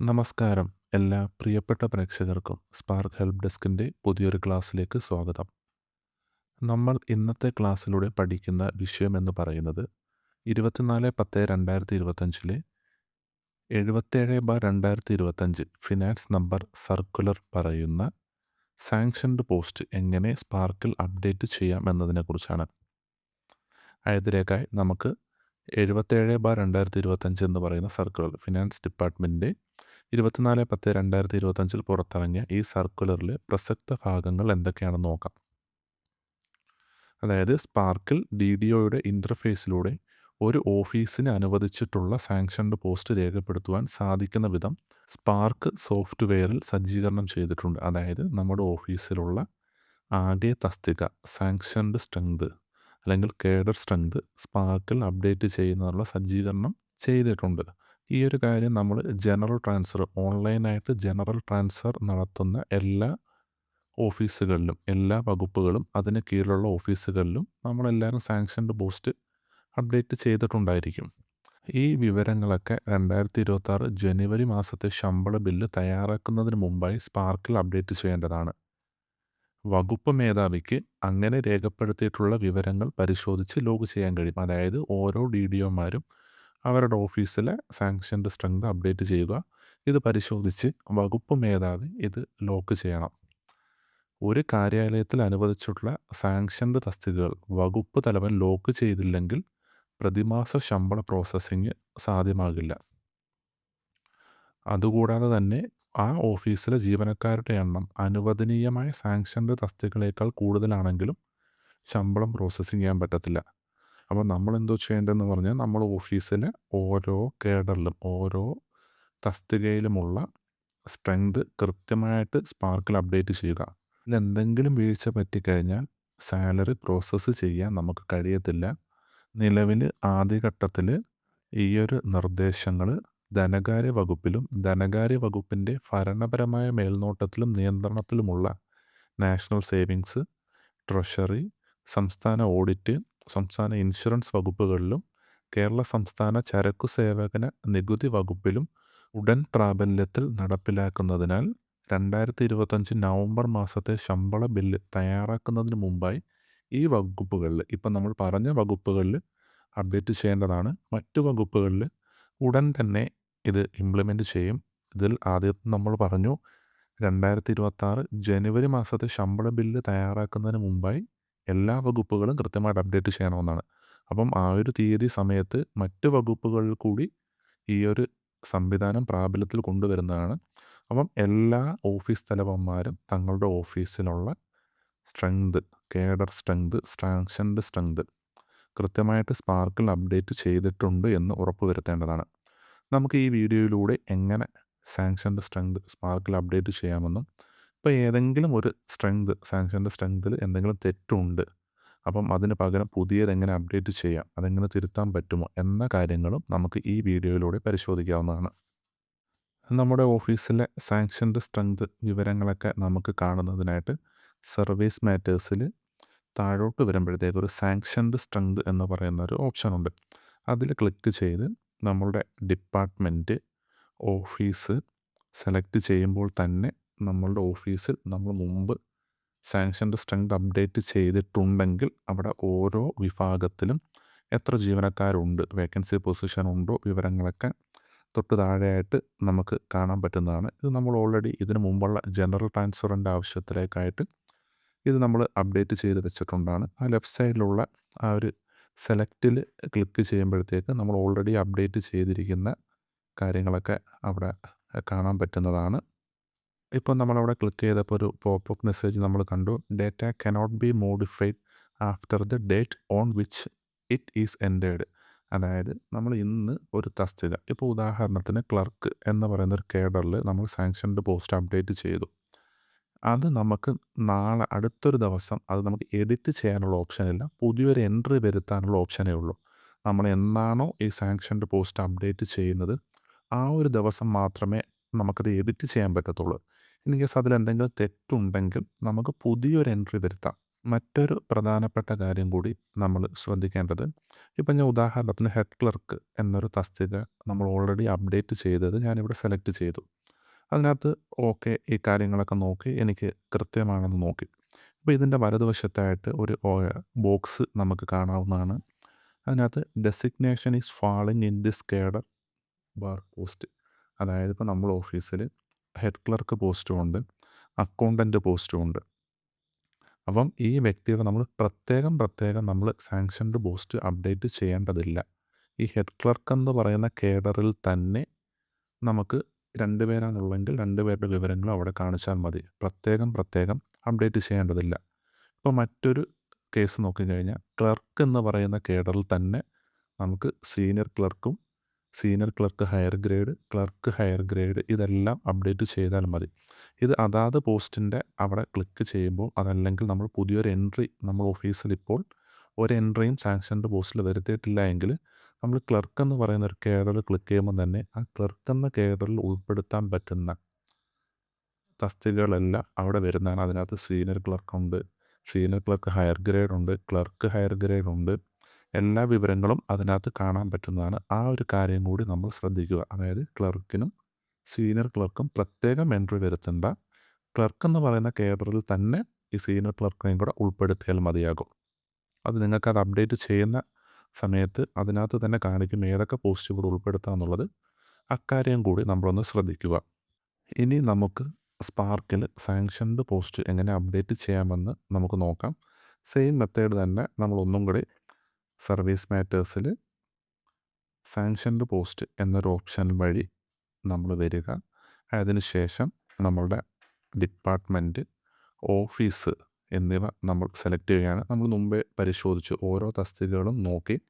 നമസ്കാരം. എല്ലാ പ്രിയപ്പെട്ട പ്രേക്ഷകർക്കും സ്പാർക്ക് ഹെൽപ്പ് ഡെസ്കിന്റെ പുതിയൊരു ക്ലാസ്സിലേക്ക് സ്വാഗതം. നമ്മൾ ഇന്നത്തെ ക്ലാസ്സിലൂടെ പഠിക്കുന്ന വിഷയം എന്ന് പറയുന്നത് ഇരുപത്തിനാല് പത്ത് രണ്ടായിരത്തി ഇരുപത്തഞ്ചിലെ എഴുപത്തേഴ് ബാർ രണ്ടായിരത്തി ഇരുപത്തഞ്ച് ഫിനാൻസ് നമ്പർ സർക്കുലർ പറയുന്ന സാങ്ഷൻഡ് പോസ്റ്റ് എങ്ങനെ സ്പാർക്കിൽ അപ്ഡേറ്റ് ചെയ്യാം എന്നതിനെക്കുറിച്ചാണ്. ആയതിലേക്കായി നമുക്ക് എഴുപത്തേഴ് ബാർ രണ്ടായിരത്തി ഇരുപത്തഞ്ച് എന്ന് പറയുന്ന സർക്കുലർ ഫിനാൻസ് ഡിപ്പാർട്ട്മെന്റിന്റെ ഇരുപത്തിനാല് പത്ത് രണ്ടായിരത്തി ഇരുപത്തഞ്ചിൽ പുറത്തിറങ്ങിയ ഈ സർക്കുലറിൽ പ്രസക്ത ഭാഗങ്ങൾ എന്തൊക്കെയാണെന്ന് നോക്കാം. അതായത് സ്പാർക്കിൽ ഡി ഡി ഒയുടെ ഇന്റർഫേസിലൂടെ ഒരു ഓഫീസിന് അനുവദിച്ചിട്ടുള്ള സാങ്ഷൻഡ് പോസ്റ്റ് രേഖപ്പെടുത്തുവാൻ സാധിക്കുന്ന വിധം സ്പാർക്ക് സോഫ്റ്റ്വെയറിൽ സജ്ജീകരണം ചെയ്തിട്ടുണ്ട്. അതായത് നമ്മുടെ ഓഫീസിലുള്ള ആകെ തസ്തിക സാങ്ഷൻഡ് സ്ട്രെങ്ത് അല്ലെങ്കിൽ കേഡർ സ്ട്രെങ്ത് സ്പാർക്കിൽ അപ്ഡേറ്റ് ചെയ്യുന്നതിനുള്ള സജ്ജീകരണം ചെയ്തിട്ടുണ്ട്. ഈ ഒരു കാര്യം നമ്മൾ ജനറൽ ട്രാൻസ്ഫർ ഓൺലൈനായിട്ട് ജനറൽ ട്രാൻസ്ഫർ നടത്തുന്ന എല്ലാ ഓഫീസുകളിലും എല്ലാ വകുപ്പുകളും അതിന് കീഴിലുള്ള ഓഫീസുകളിലും നമ്മളെല്ലാവരും സാങ്ഷൻഡ് പോസ്റ്റ് അപ്ഡേറ്റ് ചെയ്തിട്ടുണ്ടായിരിക്കും. ഈ വിവരങ്ങളൊക്കെ രണ്ടായിരത്തി ഇരുപത്തി ജനുവരി മാസത്തെ ശമ്പള ബില്ല് തയ്യാറാക്കുന്നതിന് മുമ്പായി സ്പാർക്കിൽ അപ്ഡേറ്റ് ചെയ്യേണ്ടതാണ്. വകുപ്പ് മേധാവിക്ക് അങ്ങനെ രേഖപ്പെടുത്തിയിട്ടുള്ള വിവരങ്ങൾ പരിശോധിച്ച് ലോഗ് ചെയ്യാൻ കഴിയും. അതായത് ഓരോ ഡി ഡി ഒമാരും അവരുടെ ഓഫീസിലെ സാങ്ഷന്റെ സ്ട്രെങ്ത് അപ്ഡേറ്റ് ചെയ്യുക. ഇത് പരിശോധിച്ച് വകുപ്പ് മേധാവി ഇത് ലോക്ക് ചെയ്യണം. ഒരു കാര്യാലയത്തിൽ അനുവദിച്ചിട്ടുള്ള സാങ്ഷൻഡ് തസ്തികകൾ വകുപ്പ് തലവൻ ലോക്ക് ചെയ്തില്ലെങ്കിൽ പ്രതിമാസ ശമ്പള പ്രോസസ്സിങ് സാധ്യമാകില്ല. അതുകൂടാതെ തന്നെ ആ ഓഫീസിലെ ജീവനക്കാരുടെ എണ്ണം അനുവദനീയമായ സാങ്ഷൻഡ് തസ്തികളേക്കാൾ കൂടുതലാണെങ്കിലും ശമ്പളം പ്രോസസ്സിങ് ചെയ്യാൻ പറ്റത്തില്ല. അപ്പോൾ നമ്മൾ എന്തോ ചെയ്യേണ്ടതെന്ന് പറഞ്ഞാൽ നമ്മൾ ഓഫീസിൽ ഓരോ കേഡറിലും ഓരോ തസ്തികയിലുമുള്ള സ്ട്രെങ്ത് കൃത്യമായിട്ട് സ്പാർക്കിൽ അപ്ഡേറ്റ് ചെയ്യുക. എന്തെങ്കിലും വീഴ്ച പറ്റിക്കഴിഞ്ഞാൽ സാലറി പ്രോസസ്സ് ചെയ്യാൻ നമുക്ക് കഴിയത്തില്ല. നിലവിൽ ആദ്യഘട്ടത്തിൽ ഈയൊരു നിർദ്ദേശങ്ങൾ ധനകാര്യ വകുപ്പിലും ധനകാര്യ വകുപ്പിന്റെ ഭരണപരമായ മേൽനോട്ടത്തിലും നിയന്ത്രണത്തിലുമുള്ള നാഷണൽ സേവിങ്സ് ട്രഷറി സംസ്ഥാന ഓഡിറ്റ് സംസ്ഥാന ഇൻഷുറൻസ് വകുപ്പുകളിലും കേരള സംസ്ഥാന ചരക്കു സേവന നികുതി വകുപ്പിലും ഉടൻ പ്രാബല്യത്തിൽ നടപ്പിലാക്കുന്നതിനാൽ രണ്ടായിരത്തി ഇരുപത്തഞ്ച് നവംബർ മാസത്തെ ശമ്പള ബില്ല് തയ്യാറാക്കുന്നതിന് മുമ്പായി ഈ വകുപ്പുകളിൽ ഇപ്പം നമ്മൾ പറഞ്ഞ വകുപ്പുകളിൽ അപ്ഡേറ്റ് ചെയ്യേണ്ടതാണ്. മറ്റു വകുപ്പുകളിൽ ഉടൻ തന്നെ ഇത് ഇംപ്ലിമെന്റ് ചെയ്യും. ഇതിൽ ആദ്യം നമ്മൾ പറഞ്ഞു രണ്ടായിരത്തി ഇരുപത്താറ് ജനുവരി മാസത്തെ ശമ്പള ബില്ല് തയ്യാറാക്കുന്നതിന് മുമ്പായി എല്ലാ വകുപ്പുകളും കൃത്യമായിട്ട് അപ്ഡേറ്റ് ചെയ്യണമെന്നാണ്. അപ്പം ആ ഒരു തീയതി സമയത്ത് മറ്റ് വകുപ്പുകളിൽ കൂടി ഈ ഒരു സംവിധാനം പ്രാബല്യത്തിൽ കൊണ്ടുവരുന്നതാണ്. അപ്പം എല്ലാ ഓഫീസ് തലവന്മാരും തങ്ങളുടെ ഓഫീസിലുള്ള strength cadre strength sanctioned strength കൃത്യമായിട്ട് സ്പാർക്കിൽ അപ്ഡേറ്റ് ചെയ്തിട്ടുണ്ട് എന്ന് ഉറപ്പുവരുത്തേണ്ടതാണ്. നമുക്ക് ഈ വീഡിയോയിലൂടെ എങ്ങനെ സാങ്ഷൻഡ് സ്ട്രെങ്ത് സ്പാർക്കിൽ അപ്ഡേറ്റ് ചെയ്യാമെന്നും ഇപ്പോൾ ഏതെങ്കിലും ഒരു സ്ട്രെങ്ത് സാംസങ്ങിന്റെ സ്ട്രെങ്തിൽ എന്തെങ്കിലും തെറ്റുണ്ട് അപ്പം അതിന് പകരം പുതിയത് എങ്ങനെ അപ്ഡേറ്റ് ചെയ്യാം അതെങ്ങനെ തിരുത്താൻ പറ്റുമോ എന്ന കാര്യങ്ങളും നമുക്ക് ഈ വീഡിയോയിലൂടെ പരിശോധിക്കാവുന്നതാണ്. നമ്മുടെ ഓഫീസിലെ സാങ്ഷന്റെ സ്ട്രെങ്ത് വിവരങ്ങളൊക്കെ നമുക്ക് കാണുന്നതിനായിട്ട് സർവീസ് മാറ്റേഴ്സിൽ താഴോട്ട് വരുമ്പോഴത്തേക്ക് ഒരു സാങ്ഷൻഡ് സ്ട്രെങ്ത് എന്ന് പറയുന്ന ഒരു ഓപ്ഷനുണ്ട് അതിൽ ക്ലിക്ക് ചെയ്ത് നമ്മളുടെ ഡിപ്പാർട്ട്മെന്റ് ഓഫീസ് സെലക്ട് ചെയ്യുമ്പോൾ തന്നെ നമ്മളുടെ ഓഫീസിൽ നമ്മൾ മുമ്പ് സാങ്ഷന്റെ സ്ട്രെങ്ത് അപ്ഡേറ്റ് ചെയ്തിട്ടുണ്ടെങ്കിൽ അവിടെ ഓരോ വിഭാഗത്തിലും എത്ര ജീവനക്കാരുണ്ട് വേക്കൻസി പൊസിഷൻ ഉണ്ടോ വിവരങ്ങളൊക്കെ തൊട്ട് താഴെയായിട്ട് നമുക്ക് കാണാൻ പറ്റുന്നതാണ്. ഇത് നമ്മൾ ഓൾറെഡി ഇതിനു മുമ്പുള്ള ജനറൽ ട്രാൻസ്ഫറിന്റെ ആവശ്യത്തിലേക്കായിട്ട് ഇത് നമ്മൾ അപ്ഡേറ്റ് ചെയ്ത് വെച്ചിട്ടുണ്ടാണ്. ആ ലെഫ്റ്റ് സൈഡിലുള്ള ആ ഒരു സെലക്റ്റിൽ ക്ലിക്ക് ചെയ്യുമ്പോഴത്തേക്ക് നമ്മൾ ഓൾറെഡി അപ്ഡേറ്റ് ചെയ്തിരിക്കുന്ന കാര്യങ്ങളൊക്കെ അവിടെ കാണാൻ പറ്റുന്നതാണ്. ഇപ്പം നമ്മളവിടെ ക്ലിക്ക് ചെയ്തപ്പോൾ ഒരു പോപ്പ് മെസ്സേജ് നമ്മൾ കണ്ടു. Data cannot be modified after the date on which it is ended അതായത് നമ്മൾ ഇന്ന് ഒരു തസ്തിക ഇപ്പോൾ ഉദാഹരണത്തിന് ക്ലർക്ക് എന്ന് പറയുന്ന ഒരു കേഡറിൽ നമ്മൾ സാങ്ഷൻഡ് പോസ്റ്റ് അപ്ഡേറ്റ് ചെയ്തു. അത് നമുക്ക് നാളെ അടുത്തൊരു ദിവസം അത് നമുക്ക് എഡിറ്റ് ചെയ്യാനുള്ള ഓപ്ഷനില്ല പുതിയൊരു എൻട്രി വരുത്താനുള്ള ഓപ്ഷനേ ഉള്ളൂ. നമ്മൾ എന്നാണോ ഈ സാങ്ഷൻഡ് പോസ്റ്റ് അപ്ഡേറ്റ് ചെയ്യുന്നത് ആ ഒരു ദിവസം മാത്രമേ നമുക്കത് എഡിറ്റ് ചെയ്യാൻ പറ്റത്തുള്ളൂ. കേസ് അതിൽ എന്തെങ്കിലും തെറ്റുണ്ടെങ്കിൽ നമുക്ക് പുതിയൊരു എൻട്രി വരുത്താം. മറ്റൊരു പ്രധാനപ്പെട്ട കാര്യം കൂടി നമ്മൾ ശ്രദ്ധിക്കേണ്ടത് ഇപ്പം ഞാൻ ഉദാഹരണത്തിന് ഹെഡ് ക്ലർക്ക് എന്നൊരു തസ്തിക നമ്മൾ ഓൾറെഡി അപ്ഡേറ്റ് ചെയ്തത് ഞാനിവിടെ സെലക്ട് ചെയ്തു. അതിനകത്ത് ഓക്കെ ഈ കാര്യങ്ങളൊക്കെ നോക്കി എനിക്ക് കൃത്യമാണെന്ന് നോക്കി. അപ്പോൾ ഇതിന്റെ വലതുവശത്തായിട്ട് ഒരു ബോക്സ് നമുക്ക് കാണാവുന്നതാണ്. അതിനകത്ത് designation is falling in this cadre bar post. അതായത് ഇപ്പോൾ നമ്മൾ ഓഫീസിൽ ഹെഡ് ക്ലർക്ക് പോസ്റ്റും ഉണ്ട് അക്കൗണ്ടന്റ് പോസ്റ്റും ഉണ്ട്. അപ്പം ഈ വ്യക്തിയുടെ നമ്മൾ പ്രത്യേകം പ്രത്യേകം നമ്മൾ സാങ്ഷൻഡ് പോസ്റ്റ് അപ്ഡേറ്റ് ചെയ്യേണ്ടതില്ല. ഈ ഹെഡ് ക്ലർക്ക് എന്ന് പറയുന്ന കേഡറിൽ തന്നെ നമുക്ക് രണ്ട് പേരാണുള്ളെങ്കിൽ രണ്ട് പേരുടെ വിവരങ്ങൾ അവിടെ കാണിച്ചാൽ മതി. പ്രത്യേകം പ്രത്യേകം അപ്ഡേറ്റ് ചെയ്യേണ്ടതില്ല. ഇപ്പോൾ മറ്റൊരു കേസ് നോക്കിക്കഴിഞ്ഞാൽ ക്ലർക്ക് എന്ന് പറയുന്ന കേഡറിൽ തന്നെ നമുക്ക് senior ക്ലർക്കും senior clerk higher grade clerk higher grade ഇതെല്ലാം അപ്ഡേറ്റ് ചെയ്താൽ മതി. ഇത് അതാത് പോസ്റ്റിന്റെ അവിടെ ക്ലിക്ക് ചെയ്യുമ്പോൾ അതല്ലെങ്കിൽ നമ്മൾ പുതിയൊരു എൻട്രി നമ്മൾ ഓഫീസിൽ ഇപ്പോൾ ഒരു എൻട്രിയും സാങ്ഷൻഡ് പോസ്റ്റിൽ വരുത്തിയിട്ടില്ല എങ്കിൽ നമ്മൾ ക്ലർക്ക് എന്ന് പറയുന്ന ഒരു കേഡറിൽ ക്ലിക്ക് ചെയ്യുമ്പോൾ തന്നെ ആ ക്ലർക്ക് എന്ന കേഡറിൽ ഉൾപ്പെടുത്താൻ പറ്റുന്ന തസ്തികകളെല്ലാം അവിടെ വരുന്നതാണ്. അതിനകത്ത് സീനിയർ ക്ലർക്കുണ്ട് സീനിയർ ക്ലർക്ക് ഹയർ ഗ്രേഡ് ഉണ്ട് ക്ലർക്ക് ഹയർ ഗ്രേഡ് ഉണ്ട്. എല്ലാ വിവരങ്ങളും അതിനകത്ത് കാണാൻ പറ്റുന്നതാണ്. ആ ഒരു കാര്യം കൂടി നമ്മൾ ശ്രദ്ധിക്കുക. അതായത് ക്ലർക്കിനും സീനിയർ ക്ലർക്കും പ്രത്യേകം എൻട്രി വരുത്തേണ്ട. ക്ലർക്ക് എന്ന് പറയുന്ന കേഡറിൽ തന്നെ ഈ സീനിയർ ക്ലർക്കിനെയും കൂടെ ഉൾപ്പെടുത്തിയാൽ മതിയാകും. അത് നിങ്ങൾക്ക് അത് അപ്ഡേറ്റ് ചെയ്യുന്ന സമയത്ത് അതിനകത്ത് തന്നെ കാണിക്കും ഏതൊക്കെ പോസ്റ്റ് കൂടെ ഉൾപ്പെടുത്തുക എന്നുള്ളത് അക്കാര്യം കൂടി നമ്മളൊന്ന് ശ്രദ്ധിക്കുക. ഇനി നമുക്ക് സ്പാർക്കിൽ സാങ്ഷൻഡ് പോസ്റ്റ് എങ്ങനെ അപ്ഡേറ്റ് ചെയ്യാമെന്ന് നമുക്ക് നോക്കാം. സെയിം മെത്തേഡ് തന്നെ നമ്മൾ ഒന്നും കൂടി സർവീസ് മാറ്റേഴ്സിൽ സാങ്ഷൻഡ് പോസ്റ്റ് എന്നൊരു ഓപ്ഷൻ വഴി നമ്മൾ വരിക. അതിനുശേഷം നമ്മളുടെ ഡിപ്പാർട്ട്മെന്റ് ഓഫീസ് എന്നിവ നമ്മൾ സെലക്ട് ചെയ്യുകയാണ്. നമ്മൾ മുമ്പേ പരിശോധിച്ച്. ഓരോ തസ്തികകളും നോക്കി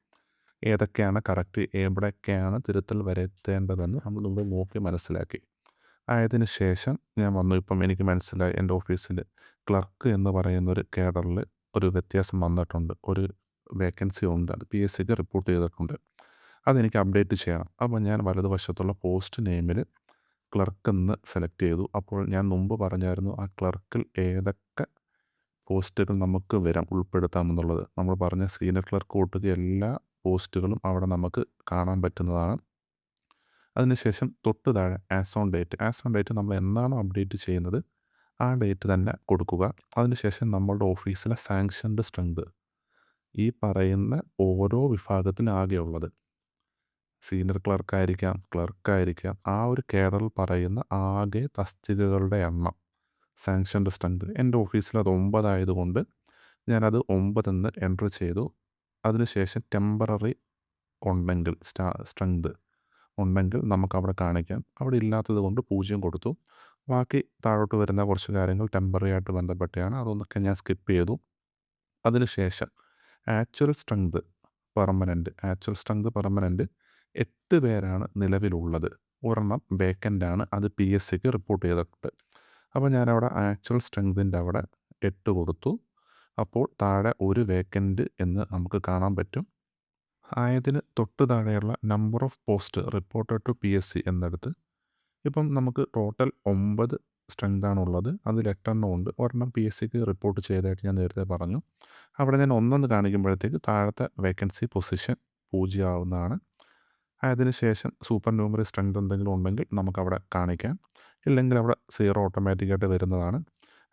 ഏതൊക്കെയാണ് കറക്റ്റ് എവിടെയൊക്കെയാണ് തിരുത്തൽ വരുത്തേണ്ടതെന്ന് നമ്മൾ മുമ്പ് നോക്കി മനസ്സിലാക്കി. ആയതിന് ശേഷം ഞാൻ വന്നു. ഇപ്പം എനിക്ക് മനസ്സിലായി. എന്റെ ഓഫീസിൽ ക്ലർക്ക് എന്ന് പറയുന്നൊരു കേഡറിൽ ഒരു വ്യത്യാസം വന്നിട്ടുണ്ട്. ഒരു വേക്കൻസി ഉണ്ട്. അത് പി എസ് സിക്ക് റിപ്പോർട്ട് ചെയ്തിട്ടുണ്ട് അതെനിക്ക് അപ്ഡേറ്റ് ചെയ്യണം. അപ്പോൾ ഞാൻ വലതുവശത്തുള്ള പോസ്റ്റ് നെയിമിൽ ക്ലർക്ക് എന്ന് സെലക്ട് ചെയ്തു. അപ്പോൾ ഞാൻ മുമ്പ് പറഞ്ഞായിരുന്നു ആ ക്ലർക്കിൽ ഏതൊക്കെ പോസ്റ്റുകൾ നമുക്ക് വരാം ഉൾപ്പെടുത്താമെന്നുള്ളത് നമ്മൾ പറഞ്ഞ സീനിയർ ക്ലർക്ക് ഒട്ടുക എല്ലാ പോസ്റ്റുകളും അവിടെ നമുക്ക് കാണാൻ പറ്റുന്നതാണ്. അതിനുശേഷം തൊട്ട് താഴെ as on date as on date നമ്മൾ എന്നാണോ അപ്ഡേറ്റ് ചെയ്യുന്നത് ആ ഡേറ്റ് തന്നെ കൊടുക്കുക. അതിനുശേഷം നമ്മളുടെ ഓഫീസിലെ സാങ്ഷൻഡ് സ്ട്രെങ്ത് ഈ പറയുന്ന ഓരോ വിഭാഗത്തിനാകെയുള്ളത് സീനിയർ ക്ലർക്കായിരിക്കാം ക്ലർക്കായിരിക്കാം. ആ ഒരു കേഡറിൽ പറയുന്ന ആകെ തസ്തികകളുടെ എണ്ണം സാങ്ഷൻഡ് സ്ട്രെങ്ത് എന്റെ ഓഫീസിൽ അത് ഒമ്പതായതുകൊണ്ട് ഞാനത് ഒമ്പതെന്ന് എൻട്രി ചെയ്തു. അതിനുശേഷം ടെമ്പററി ഉണ്ടെങ്കിൽ സ്റ്റാ സ്ട്രെങ്ത് ഉണ്ടെങ്കിൽ നമുക്കവിടെ കാണിക്കാം. അവിടെ ഇല്ലാത്തത് കൊണ്ട് പൂജ്യം കൊടുത്തു. ബാക്കി താഴോട്ട് വരുന്ന കുറച്ച് കാര്യങ്ങൾ ടെമ്പററി ആയിട്ട് ബന്ധപ്പെട്ടാണ് അതൊന്നൊക്കെ ഞാൻ സ്കിപ്പ് ചെയ്തു. അതിനുശേഷം actual strength permanent actual strength permanent എട്ട് പേരാണ് നിലവിലുള്ളത്. ഒരെണ്ണം വേക്കന്റ് ആണ് അത് പി എസ് സിക്ക് റിപ്പോർട്ട് ചെയ്തിട്ടുണ്ട്. അപ്പോൾ ഞാനവിടെ ആക്ച്വൽ സ്ട്രെങ്തിന്റെ അവിടെ എട്ട് കൊടുത്തു. അപ്പോൾ താഴെ ഒരു വേക്കന്റ് എന്ന് നമുക്ക് കാണാൻ പറ്റും. ആയതിന് തൊട്ട് താഴെയുള്ള number of post reported to P S C എന്നെടുത്ത്. ഇപ്പം നമുക്ക് ടോട്ടൽ ഒമ്പത് സ്ട്രെങ്താണുള്ളത്. അതിൽ എട്ടെണ്ണം ഉണ്ട്. ഒരെണ്ണം പി എസ് സിക്ക് റിപ്പോർട്ട് ചെയ്തതായിട്ട് ഞാൻ നേരത്തെ പറഞ്ഞു. അവിടെ ഞാൻ ഒന്നെന്ന് കാണിക്കുമ്പോഴത്തേക്ക് താഴത്തെ വേക്കൻസി പൊസിഷൻ പൂജ്യമാവുന്നതാണ്. അതിന് ശേഷം സൂപ്പർ ന്യൂമറി സ്ട്രെങ്ത് എന്തെങ്കിലും ഉണ്ടെങ്കിൽ നമുക്കവിടെ കാണിക്കാം. ഇല്ലെങ്കിൽ അവിടെ സീറോ ഓട്ടോമാറ്റിക്കായിട്ട് വരുന്നതാണ്.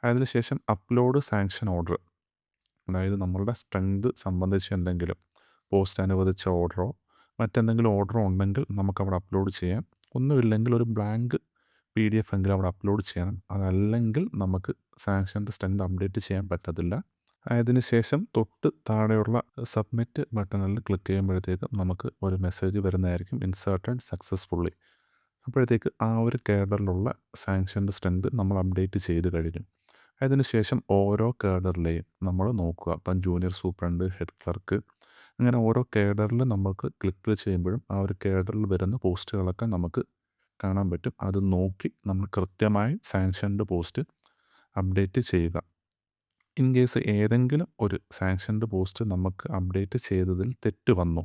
അതിന് ശേഷം അപ്ലോഡ് സാങ്ഷൻ ഓർഡർ. അതായത് നമ്മളുടെ സ്ട്രെങ്ത് സംബന്ധിച്ച് എന്തെങ്കിലും പോസ്റ്റ് അനുവദിച്ച ഓർഡറോ മറ്റെന്തെങ്കിലും ഓർഡറോ ഉണ്ടെങ്കിൽ നമുക്കവിടെ അപ്ലോഡ് ചെയ്യാം. ഒന്നുമില്ലെങ്കിൽ ഒരു ബ്ലാങ്ക് പി ഡി എഫ് എങ്കിലും അവിടെ അപ്ലോഡ് ചെയ്യണം അതല്ലെങ്കിൽ നമുക്ക് സാങ്ഷന്റെ സ്ട്രെങ്ത് അപ്ഡേറ്റ് ചെയ്യാൻ പറ്റത്തില്ല. അതിന് ശേഷം തൊട്ട് താഴെയുള്ള സബ്മിറ്റ് ബട്ടണിൽ ക്ലിക്ക് ചെയ്യുമ്പോഴത്തേക്കും നമുക്ക് ഒരു മെസ്സേജ് വരുന്നതായിരിക്കും ഇൻസേർട്ടഡ് സക്സസ്ഫുള്ളി അപ്പോഴത്തേക്ക് ആ ഒരു കേഡറിലുള്ള സാങ്ഷന്റെ സ്ട്രെങ്ത് നമ്മൾ അപ്ഡേറ്റ് ചെയ്ത് കഴിഞ്ഞു. അതിനുശേഷം ഓരോ കേഡറിലെയും നമ്മൾ നോക്കുക. അപ്പം ജൂനിയർ സൂപ്രണ്ട് ഹെഡ് ക്ലർക്ക് അങ്ങനെ ഓരോ കേഡറിൽ നമുക്ക് ക്ലിക്ക് ചെയ്യുമ്പോഴും ആ ഒരു കേഡറിൽ വരുന്ന പോസ്റ്റുകളൊക്കെ നമുക്ക് കാണാൻ പറ്റും. അത് നോക്കി നമ്മൾ കൃത്യമായി സാങ്ഷൻഡ് പോസ്റ്റ് അപ്ഡേറ്റ് ചെയ്യുക. ഇൻ കേസ് ഏതെങ്കിലും ഒരു സാങ്ഷൻഡ് പോസ്റ്റ് നമുക്ക് അപ്ഡേറ്റ് ചെയ്തതിൽ തെറ്റ് വന്നു.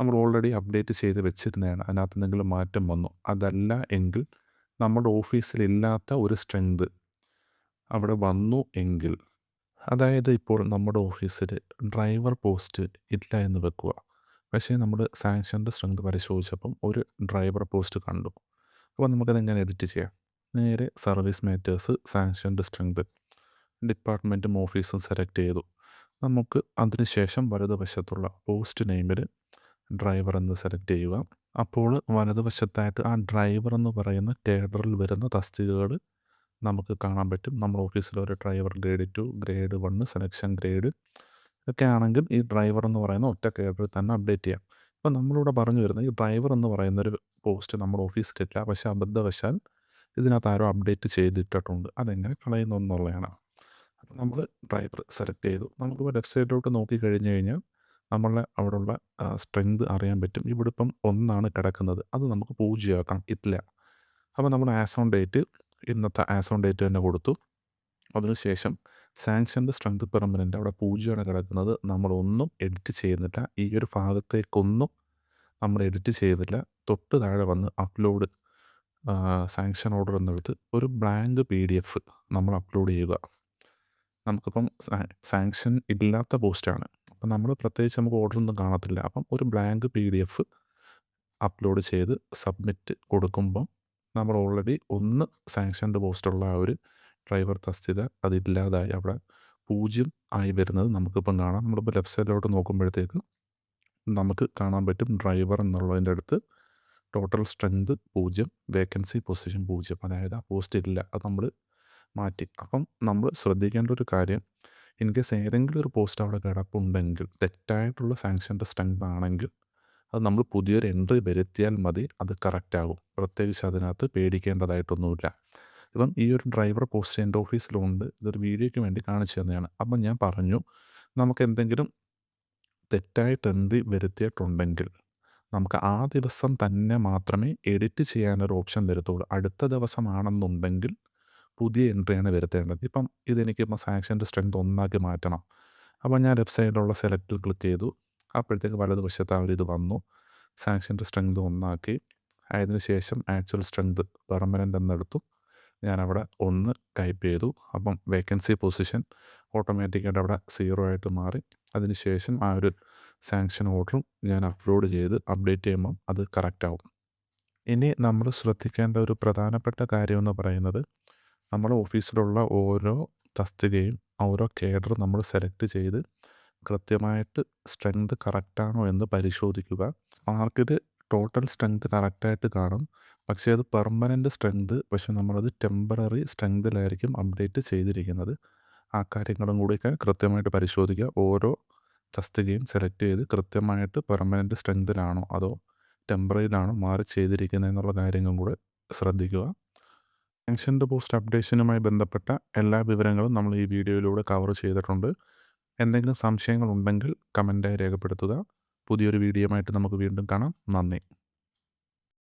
നമ്മൾ ഓൾറെഡി അപ്ഡേറ്റ് ചെയ്ത് വെച്ചിരുന്നതാണ്. അതിനകത്ത് എന്തെങ്കിലും മാറ്റം വന്നു. അതല്ല എങ്കിൽ നമ്മുടെ ഓഫീസിലില്ലാത്ത ഒരു സ്ട്രെങ്ത് അവിടെ വന്നു എങ്കിൽ അതായത് ഇപ്പോൾ നമ്മുടെ ഓഫീസിൽ ഡ്രൈവർ പോസ്റ്റ് ഇല്ല എന്ന് വെക്കുക. പക്ഷേ നമ്മൾ സാങ്ഷന്റെ സ്ട്രെങ്ത് പരിശോധിച്ചപ്പം ഒരു ഡ്രൈവർ പോസ്റ്റ് കണ്ടു. അപ്പോൾ നമുക്കത് എങ്ങനെ എഡിറ്റ് ചെയ്യാം? നേരെ സർവീസ് മാറ്റേഴ്സ് സാങ്ഷന്റെ സ്ട്രെങ്ത് ഡിപ്പാർട്ട്മെന്റും ഓഫീസും സെലക്ട് ചെയ്തു. നമുക്ക് അതിന് ശേഷം വലതുവശത്തുള്ള പോസ്റ്റ് നെയിമിൽ ഡ്രൈവർ എന്ന് സെലക്ട് ചെയ്യുക. അപ്പോൾ വലതുവശത്തായിട്ട് ആ ഡ്രൈവർ എന്ന് പറയുന്ന കേഡറിൽ വരുന്ന തസ്തികകൾ നമുക്ക് കാണാൻ പറ്റും. നമ്മുടെ ഓഫീസിൽ ഒരു driver grade two grade 1, selection grade ഒക്കെ ആണെങ്കിൽ ഈ ഡ്രൈവർ എന്ന് പറയുന്ന ഒറ്റ കേബിൾ തന്നെ അപ്ഡേറ്റ് ചെയ്യാം. അപ്പോൾ നമ്മളിവിടെ പറഞ്ഞു വരുന്നത് ഈ ഡ്രൈവർ എന്ന് പറയുന്നൊരു പോസ്റ്റ് നമ്മുടെ ഓഫീസിലില്ല. പക്ഷേ അബദ്ധവശാൽ ഇതിനകത്ത് ആരോ അപ്ഡേറ്റ് ചെയ്തിട്ടിട്ടുണ്ട്. അതെങ്ങനെ കളയുന്നു എന്നുള്ളതാണ്. അപ്പോൾ നമ്മൾ ഡ്രൈവർ സെലക്ട് ചെയ്തു. ലെഫ്റ്റ് നോക്കി കഴിഞ്ഞ് കഴിഞ്ഞാൽ നമ്മളെ അവിടെയുള്ള സ്ട്രെങ്ത് അറിയാൻ പറ്റും. ഇവിടെ ഇപ്പം ഒന്നാണ് കിടക്കുന്നത്. അത് നമുക്ക് 0 ആക്കാം. ഇല്ല. അപ്പോൾ നമ്മൾ ആസോൺ ഡേറ്റ് ഇന്നത്തെ ആസോൺ ഡേറ്റ് തന്നെ കൊടുത്തു. അതിനുശേഷം സാങ്ഷന്റെ സ്ട്രെങ്ത് പെർമനന്റ് അവിടെ 0 ആണ് കിടക്കുന്നത്. നമ്മളൊന്നും എഡിറ്റ് ചെയ്യുന്നില്ല. ഈ ഒരു ഭാഗത്തേക്കൊന്നും നമ്മൾ എഡിറ്റ് ചെയ്തില്ല. തൊട്ട് താഴെ വന്ന് അപ്ലോഡ് സാങ്ഷൻ ഓർഡർ എന്നെടുത്ത് ഒരു ബ്ലാങ്ക് പി ഡി എഫ് നമ്മൾ അപ്ലോഡ് ചെയ്യുക. നമുക്കിപ്പം സാങ്ഷൻ ഇല്ലാത്ത പോസ്റ്റാണ്. അപ്പം നമ്മൾ പ്രത്യേകിച്ച് നമുക്ക് ഓർഡറൊന്നും കാണത്തില്ല. അപ്പം ഒരു blank P D F upload ചെയ്ത് സബ്മിറ്റ് കൊടുക്കുമ്പം നമ്മൾ ഓൾറെഡി ഒന്ന് സാങ്ഷൻഡ് പോസ്റ്റുള്ള ആ ഒരു ഡ്രൈവർ തസ്തിക അതില്ലാതായി അവിടെ പൂജ്യം ആയി വരുന്നത് നമുക്കിപ്പം കാണാം. നമ്മളിപ്പോൾ ലെഫ്റ്റ് സൈഡിലോട്ട് നോക്കുമ്പോഴത്തേക്ക് നമുക്ക് കാണാൻ പറ്റും ഡ്രൈവർ എന്നുള്ളതിന്റെ അടുത്ത് ടോട്ടൽ സ്ട്രെങ്ത് പൂജ്യം വേക്കൻസി പൊസിഷൻ പൂജ്യം അതായത് ആ പോസ്റ്റ് ഇല്ല. അത് നമ്മൾ മാറ്റി. അപ്പം നമ്മൾ ശ്രദ്ധിക്കേണ്ട ഒരു കാര്യം ഇൻ കേസ് ഏതെങ്കിലും ഒരു പോസ്റ്റ് അവിടെ കിടപ്പുണ്ടെങ്കിൽ തെറ്റായിട്ടുള്ള സാങ്ഷന്റെ സ്ട്രെങ്ത് ആണെങ്കിൽ അത് നമ്മൾ പുതിയൊരു എൻട്രി വരുത്തിയാൽ മതി. അത് കറക്റ്റ് ആകും. പ്രത്യേകിച്ച് അതിനകത്ത് പേടിക്കേണ്ടതായിട്ടൊന്നുമില്ല. ഇപ്പം ഈ ഒരു ഡ്രൈവർ പോസ്റ്റ് എന്റെ ഓഫീസിലുണ്ട്. ഇതൊരു വീഡിയോയ്ക്ക് വേണ്ടി കാണിച്ചു തന്നെയാണ് അപ്പം ഞാൻ പറഞ്ഞു നമുക്ക് എന്തെങ്കിലും തെറ്റായിട്ട് എന്ത് വരുത്തിയിട്ടുണ്ടെങ്കിൽ നമുക്ക് ആ ദിവസം തന്നെ മാത്രമേ എഡിറ്റ് ചെയ്യാനൊരു ഓപ്ഷൻ വരത്തുള്ളൂ. അടുത്ത ദിവസമാണെന്നുണ്ടെങ്കിൽ പുതിയ എൻട്രിയാണ് വരുത്തേണ്ടത്. ഇപ്പം ഇതെനിക്കിപ്പം സാങ്ഷന്റെ സ്ട്രെങ്ത് ഒന്നാക്കി മാറ്റണം. അപ്പോൾ ഞാൻ ലെഫ്റ്റ് സൈഡിലുള്ള സെലക്റ്റിൽ ക്ലിക്ക് ചെയ്തു. അപ്പോഴത്തേക്ക് വലതുവശത്ത് ആ ഇത് വന്നു. സാങ്ഷന്റെ സ്ട്രെങ്ത് 1 ആക്കി. അതിന് ശേഷം ആക്ച്വൽ സ്ട്രെങ്ത് പെർമനന്റ് എന്നെടുത്തു. ഞാനവിടെ ഒന്ന് ടൈപ്പ് ചെയ്തു. അപ്പം വേക്കൻസി പൊസിഷൻ ഓട്ടോമാറ്റിക്കായിട്ട് അവിടെ സീറോ ആയിട്ട് മാറി. അതിന് ശേഷം ആ ഒരു സാങ്ഷൻ ഓർഡറും ഞാൻ അപ്ലോഡ് ചെയ്ത് അപ്ഡേറ്റ് ചെയ്യുമ്പം അത് കറക്റ്റ് ആവും. ഇനി നമ്മൾ ശ്രദ്ധിക്കേണ്ട ഒരു പ്രധാനപ്പെട്ട കാര്യമെന്ന് പറയുന്നത് നമ്മുടെ ഓഫീസിലുള്ള ഓരോ തസ്തികയും ഓരോ കേഡർ നമ്മൾ സെലക്ട് ചെയ്ത് കൃത്യമായിട്ട് സ്ട്രെങ്ത് കറക്റ്റാണോ എന്ന് പരിശോധിക്കുക. സ്പാർക്കിൽ ടോട്ടൽ സ്ട്രെങ്ത് കറക്റ്റായിട്ട് കാണും. പക്ഷേ അത് പെർമനന്റ് സ്ട്രെങ്ത് പക്ഷേ നമ്മളത് ടെമ്പററി സ്ട്രെങ്തിലായിരിക്കും അപ്ഡേറ്റ് ചെയ്തിരിക്കുന്നത്. ആ കാര്യങ്ങളും കൂടിയൊക്കെ കൃത്യമായിട്ട് പരിശോധിക്കുക. ഓരോ തസ്തികയും സെലക്ട് ചെയ്ത് കൃത്യമായിട്ട് പെർമനന്റ് സ്ട്രെങ്തിലാണോ അതോ ടെമ്പററിയിലാണോ മാറി ചെയ്തിരിക്കുന്നത് എന്നുള്ള കാര്യങ്ങളും കൂടെ ശ്രദ്ധിക്കുക. പെൻഷന്റെ പോസ്റ്റ് അപ്ഡേഷനുമായി ബന്ധപ്പെട്ട എല്ലാ വിവരങ്ങളും നമ്മൾ ഈ വീഡിയോയിലൂടെ കവർ ചെയ്തിട്ടുണ്ട്. എന്തെങ്കിലും സംശയങ്ങളുണ്ടെങ്കിൽ കമന്റായി രേഖപ്പെടുത്തുക. പുതിയൊരു വീഡിയോയുമായിട്ട് നമുക്ക് വീണ്ടും കാണാം. നന്ദി.